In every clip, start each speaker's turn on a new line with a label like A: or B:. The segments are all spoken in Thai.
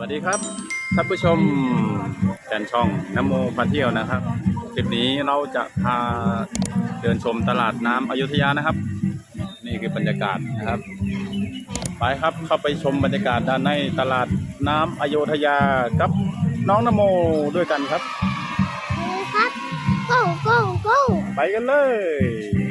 A: วัสดีครับท่านผู้ชมแฟนช่องน้ำโมพาเที่ยวนะครับคลิปนี้เราจะพาเดินชมตลาดน้ำอยุธยานะครับ นี่คือบรรยากาศนะครับไปครับเข้าไปชมบรรยากาศด้านในตลาดน้ำอยุธยากับน้องนโมด้วยกันครับ
B: ครับ go go go
A: ไปกันเลย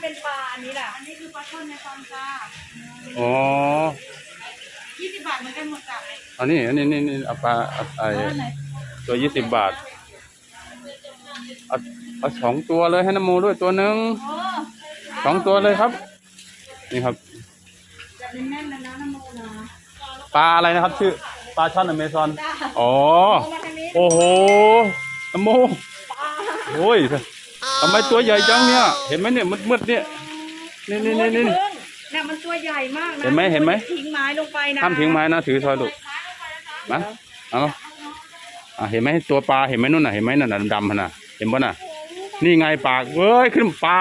C: เป็นปลาอันนี้แหละอันนี้คือปลาช่อนในฟาร์มจ้า
A: อ๋อ
C: 20บาทเหมือนกันหมดจ้ะ
A: อันนี้อันนี้นี่นี่เอาปลาเอาไอตัวยี่สิบบาทเอาเอาสองตัวเลยให้น้ำโมด้วยตัวหนึ่ง
C: โอ้
A: สองตัวเลยครับ นี่ครับ
C: จะแน่นๆนะนะน้ำโมนะ
A: ปลาอะไรนะครับ ชื่อปลาช่อนอเมซอน
C: จ้า
A: อ๋อ
C: โอ้มาทางนี้
A: โอ้โหน้ำโม
C: ปลา
A: โอ้ย ทำไมตัวใหญ่จังเนี่ย เห็นไหมเนี่ยมืดๆเนี่ยนี่นี่นี่นี่
C: โอ้ยเพิ่งเนี่ยมันตัวใหญ่มากนะ
A: เห็นไหมเห็นไหม
C: ทิ้งไม้ลงไปนะ
A: ห้ามทิ้งไม้นะถือซอยลูกมาเอาอะเห็นไหมตัวปลาเห็นไหมนู่นน่ะเห็นไหมนั่นน่ะดำๆพะน่ะเห็นป่ะน่ะ นี่ไงปากเว้ยขึ้นปลา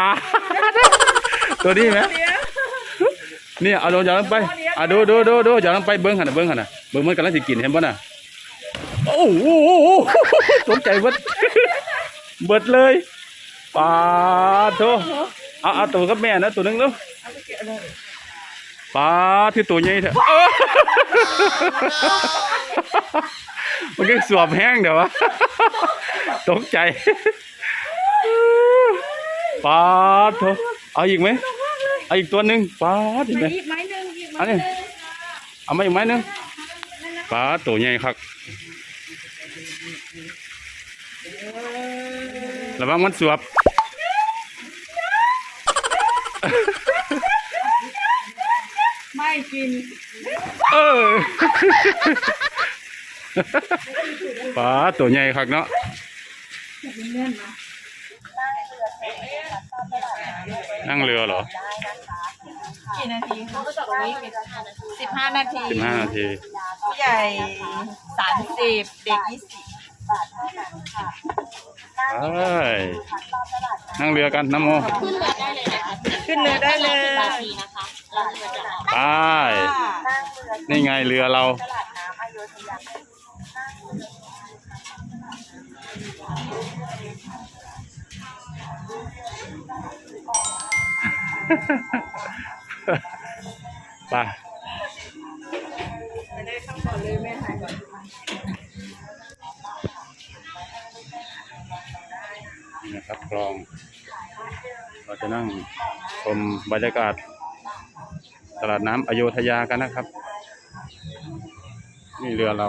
A: ตัวนี้ไหม
C: เดี๋ยว
A: เนี่ยเอาโดนอย่าลงไปอะดูดูดูดูอย่าลงไปเบิ้งขนาดเบิ้งขนาดเบิ้งมันกำลังสิกินเห็นป่ะน่ะโอ้โหสนใจเบิดเบิดเลย ปลาโตเอาเอาตัวกับแม่นะตัวหนึงแล้วปลาที่ตัวใหญ่เถอะมันก็สวบแห้งเดี๋ยววะตกใจปลาโตเอาอีกไหมเอาอีกตัวหนึ่งปลาดิไหม
C: มาอีกไม้หนึ่งอีกไม้
A: อัน
C: ห
A: นี้
C: นึ่ง
A: เอามาอีกไหมหนึงปลาตัวใหญ่ครับระวังมันสวบ
C: ไม่กิน
A: เออปลาตัวใหญ่ครับเนาะ
C: แน่นนะ
A: นั่งเรือเหรอ
C: กี่นาทีคะตรงนี้สิบห้านาที
A: สิบห้านาที
C: ผู้ใหญ่สามสิบเด็กยี่สิบ
A: ไปนั่งเรือกันน้ำโม
C: ขึ้นเรือได้เลย
A: ไปนี่ไงเรือเรา
C: เรา
A: จะนั่งชมบรรยากาศ ตลาดน้ำอโยธยากันนะครับ นี่เรือเรา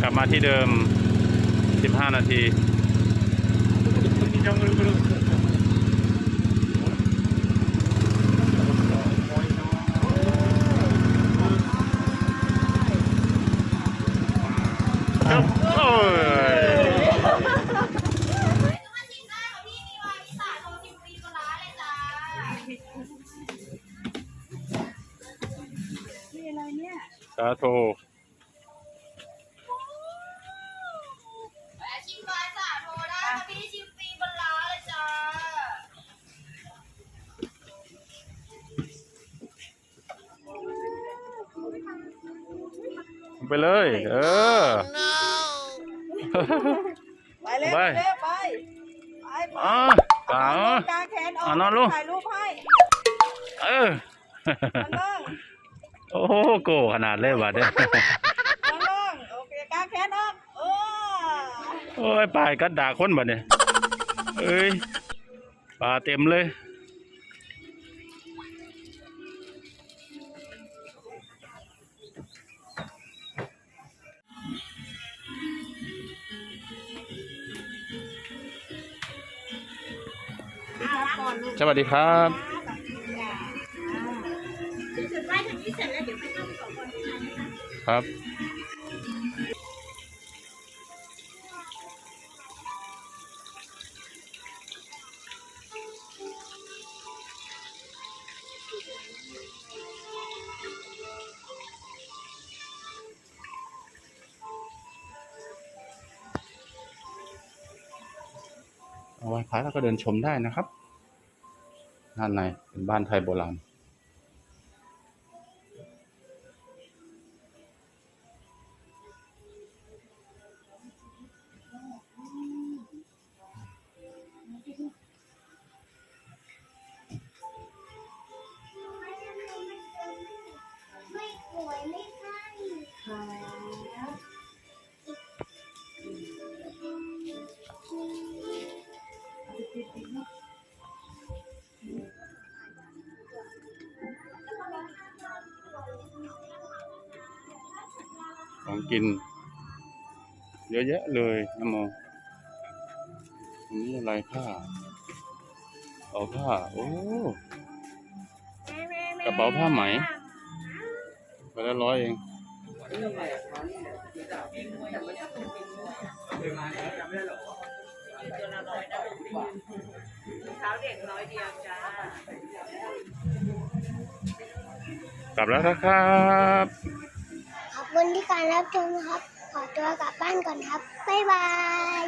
A: กลับมาที่เดิม 15 นาทีครับโอ้ยสาโท
C: ไป
A: เลย เออ
C: ไปเร็ว
A: ไป
C: เร็วไปไปไป
A: อ๋อเปล่า
C: เอากางแขนออก
A: อะนอนลง
C: ถ่ายรูปให้
A: เออ
C: นอนลง
A: โอ้โหโกขนาดเลยว่ะเนี่ย
C: นอนลงโอเคกางแขนออกเออ
A: โอ้ยปลายกัดดาคนบ่เนี่ยเอ้ยปลาเต็มเลย สวัสดีครับ
B: ค
A: รับเอาไว้พระแล้วก็เดินชมได้นะครับ้านในเป็นบ้านไทยโบราณ กิน เยอะแยะเลยนะโมอันนี้อะไรผ้าเอาผ้า โอ้กระเป๋าผ้าไหมไปละร้อยเอง
C: เท้าเด็กร้อยเดียวจ้าก
A: ลับแล้วนะครับ
B: ขอบ คุณที่การรับชมครับ ขอตัวกลับบ้านก่อนครับ บ๊ายบาย